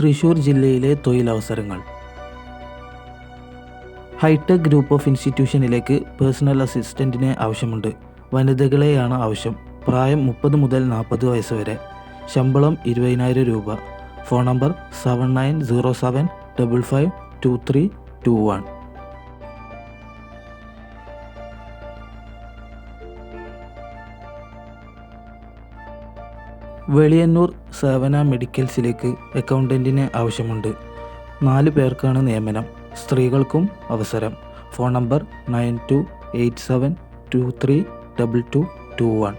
തൃശൂർ ജില്ലയിലെ തൊഴിലവസരങ്ങൾ. Hi-tech group of ഇൻസ്റ്റിറ്റ്യൂഷനിലേക്ക് പേഴ്സണൽ അസിസ്റ്റന്റിനെ ആവശ്യമുണ്ട്. വനിതകളെയാണ് ആവശ്യം. പ്രായം മുപ്പത് മുതൽ നാൽപ്പത് വയസ്സ് വരെ. ശമ്പളം ഇരുപതിനായിരം രൂപ. Phone number seven nine zero seven double five two three two one. Veliyannoor സേവന മെഡിക്കൽസിലേക്ക് അക്കൗണ്ടന്റിനെ ആവശ്യമുണ്ട്. നാല് പേർക്കാണ് നിയമനം. സ്ത്രീകൾക്കും അവസരം. Phone number nine two eight seven two three double two two one.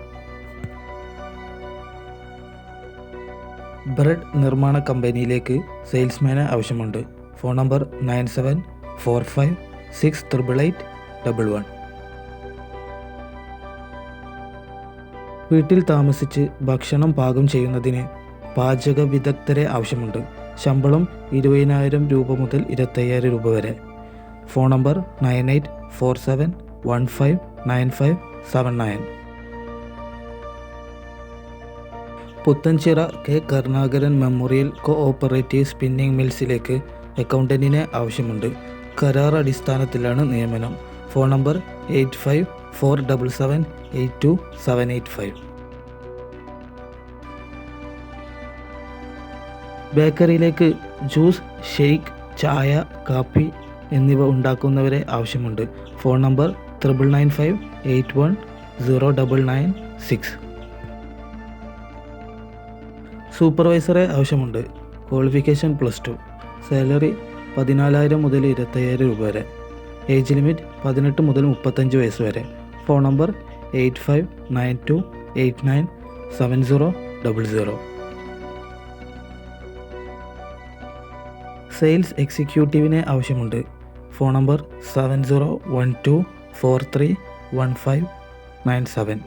Bread നിർമ്മാണ കമ്പനിയിലേക്ക് സെയിൽസ്മാനെ ആവശ്യമുണ്ട്. Phone number nine seven four five six triple eight double one. വീട്ടിൽ താമസിച്ച് ഭക്ഷണം പാകം ചെയ്യുന്നതിന് പാചക വിദഗ്ധരെ ആവശ്യമുണ്ട്. ശമ്പളം ഇരുപതിനായിരം രൂപ മുതൽ ഇരുപത്തയ്യായിരം രൂപ വരെ. Phone number nine eight four seven one five nine five seven nine. Puthenchira K Karunakaran memorial co operative spinning മിൽസിലേക്ക് അക്കൗണ്ടന്റിനെ ആവശ്യമുണ്ട്. കരാർ അടിസ്ഥാനത്തിലാണ് നിയമനം. Phone number eight five four double seven eight two seven eight five. ബേക്കറിയിലേക്ക് juice shake ചായ കാപ്പി എന്നിവ ഉണ്ടാക്കുന്നവരെ ആവശ്യമുണ്ട്. Phone number triple nine five eight one zero double nine six. സൂപ്പർവൈസറെ ആവശ്യമുണ്ട്. Qualification plus two. സാലറി പതിനാലായിരം മുതൽ ഇരുപത്തയ്യായിരം രൂപ വരെ. ഏജ് ലിമിറ്റ് പതിനെട്ട് മുതൽ മുപ്പത്തഞ്ച് വയസ്സ് വരെ. Phone number eight five nine two eight nine seven zero double zero. Sales എക്സിക്യൂട്ടീവിനെ ആവശ്യമുണ്ട്. Phone number seven zero one two four three one five nine seven.